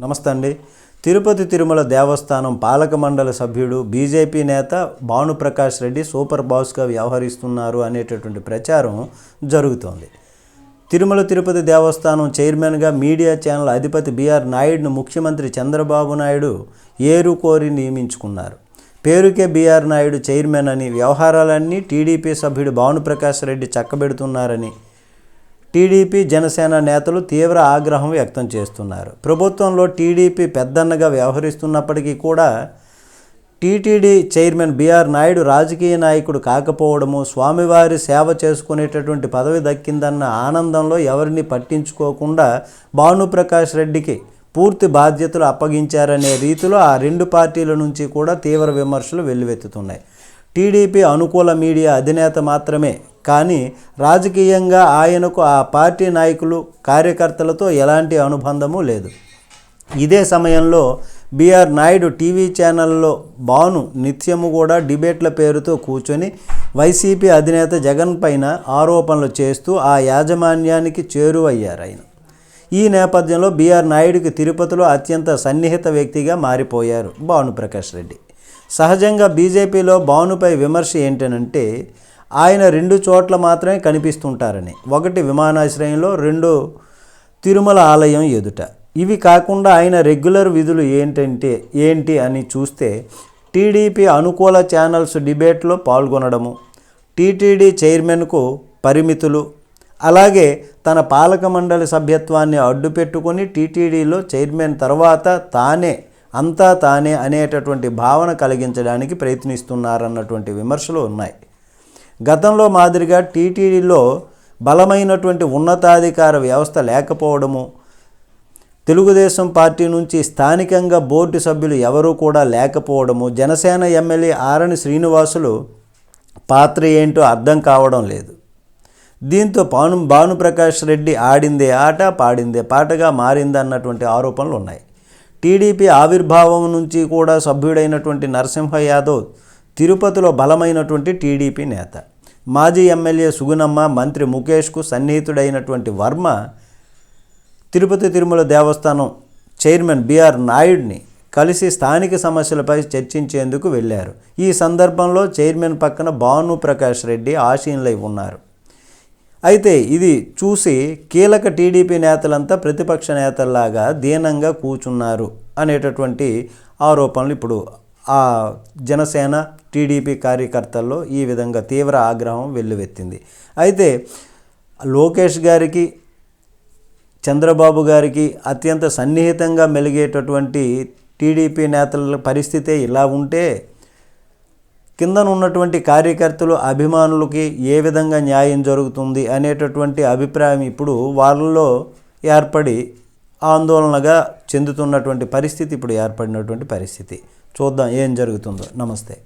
నమస్తే అండి. తిరుపతి తిరుమల దేవస్థానం పాలక మండలి సభ్యుడు బీజేపీ నేత భానుప్రకాష్ రెడ్డి సూపర్ బాస్గా వ్యవహరిస్తున్నారు అనేటటువంటి ప్రచారం జరుగుతోంది. తిరుమల తిరుపతి దేవస్థానం చైర్మన్గా మీడియా ఛానల్ అధిపతి బీఆర్ నాయుడును ముఖ్యమంత్రి చంద్రబాబు నాయుడు ఏరు కోరి నియమించుకున్నారు. పేరుకే బీఆర్ నాయుడు చైర్మన్ అని వ్యవహారాలన్నీ టీడీపీ సభ్యుడు భానుప్రకాష్ రెడ్డి చక్కబెడుతున్నారని టీడీపీ జనసేన నేతలు తీవ్ర ఆగ్రహం వ్యక్తం చేస్తున్నారు. ప్రభుత్వంలో టీడీపీ పెద్దన్నగా వ్యవహరిస్తున్నప్పటికీ కూడా టీటీడీ చైర్మన్ బీఆర్ నాయుడు రాజకీయ నాయకుడు కాకపోవడము స్వామివారి సేవ చేసుకునేటటువంటి పదవి దక్కిందన్న ఆనందంలో ఎవరిని పట్టించుకోకుండా భానుప్రకాష్ రెడ్డికి పూర్తి బాధ్యతలు అప్పగించారనే రీతిలో ఆ రెండు పార్టీల నుంచి కూడా తీవ్ర విమర్శలు వెల్లువెత్తుతున్నాయి. టీడీపీ అనుకూల మీడియా అధినేత మాత్రమే. కానీ రాజకీయంగా ఆయనకు ఆ పార్టీ నాయకులు కార్యకర్తలతో ఎలాంటి అనుబంధము లేదు. ఇదే సమయంలో బీఆర్ నాయుడు టీవీ ఛానల్లో బాను నిత్యము కూడా డిబేట్ల పేరుతో కూర్చొని వైసీపీ అధినేత జగన్ పైన ఆరోపణలు చేస్తూ ఆ యాజమాన్యానికి చేరువయ్యారు ఆయన. ఈ నేపథ్యంలో బీఆర్ నాయుడుకి తిరుపతిలో అత్యంత సన్నిహిత వ్యక్తిగా మారిపోయారు భానుప్రకాష్ రెడ్డి. సహజంగా బీజేపీలో భానుపై విమర్శ ఏంటనంటే ఆయన రెండు చోట్ల మాత్రమే కనిపిస్తుంటారని. ఒకటి విమానాశ్రయంలో రెండు తిరుమల ఆలయం ఎదుట. ఇవి కాకుండా ఆయన రెగ్యులర్ విధులు ఏంటంటే ఏంటి అని చూస్తే టీడీపీ అనుకూల ఛానల్స్ డిబేట్లో పాల్గొనడము టీటీడీ చైర్మన్కు పరిమితులు అలాగే తన పాలక మండలి సభ్యత్వాన్ని అడ్డుపెట్టుకొని టీటీడీలో చైర్మన్ తర్వాత తానే అంతా తానే అనేటటువంటి భావన కలిగించడానికి ప్రయత్నిస్తున్నారన్నటువంటి విమర్శలు ఉన్నాయి. గతంలో మాదిరిగా టీటీడీలో బలమైనటువంటి ఉన్నతాధికార వ్యవస్థ లేకపోవడము తెలుగుదేశం పార్టీ నుంచి స్థానికంగా బోర్డు సభ్యులు ఎవరూ కూడా లేకపోవడము జనసేన ఎమ్మెల్యే ఆరణి శ్రీనివాసులు పాత్ర ఏంటో అర్థం కావడం లేదు. దీంతో పాను భానుప్రకాష్ రెడ్డి ఆడిందే ఆట పాడిందే పాటగా మారిందన్నటువంటి ఆరోపణలు ఉన్నాయి. టీడీపీ ఆవిర్భావం నుంచి కూడా సభ్యుడైనటువంటి నరసింహ యాదవ్ తిరుపతిలో బలమైనటువంటి టీడీపీ నేత. మాజీ ఎమ్మెల్యే సుగుణమ్మ మంత్రి ముఖేష్కు సన్నిహితుడైనటువంటి వర్మ తిరుపతి తిరుమల దేవస్థానం చైర్మన్ బీఆర్ నాయుడిని కలిసి స్థానిక సమస్యలపై చర్చించేందుకు వెళ్ళారు. ఈ సందర్భంలో చైర్మన్ పక్కన భాను ప్రకాష్ రెడ్డి ఆశీనులై ఉన్నారు. అయితే ఇది చూసి కీలక టీడీపీ నేతలంతా ప్రతిపక్ష నేతల్లాగా దీనంగా కూర్చున్నారు అనేటటువంటి ఆరోపణలు ఇప్పుడు ఆ జనసేన టీడీపీ కార్యకర్తల్లో ఈ విధంగా తీవ్ర ఆగ్రహం వెల్లువెత్తింది. అయితే లోకేష్ గారికి చంద్రబాబు గారికి అత్యంత సన్నిహితంగా మెలిగేటటువంటి టీడీపీ నేతల పరిస్థితే ఇలా ఉంటే కిందన ఉన్నటువంటి కార్యకర్తలు అభిమానులకి ఏ విధంగా న్యాయం జరుగుతుంది అనేటటువంటి అభిప్రాయం ఇప్పుడు వాళ్ళలో ఏర్పడి ఆందోళనగా చెందుతున్నటువంటి పరిస్థితి ఇప్పుడు ఏర్పడినటువంటి పరిస్థితి. చూద్దాం ఏం జరుగుతుందో. నమస్తే.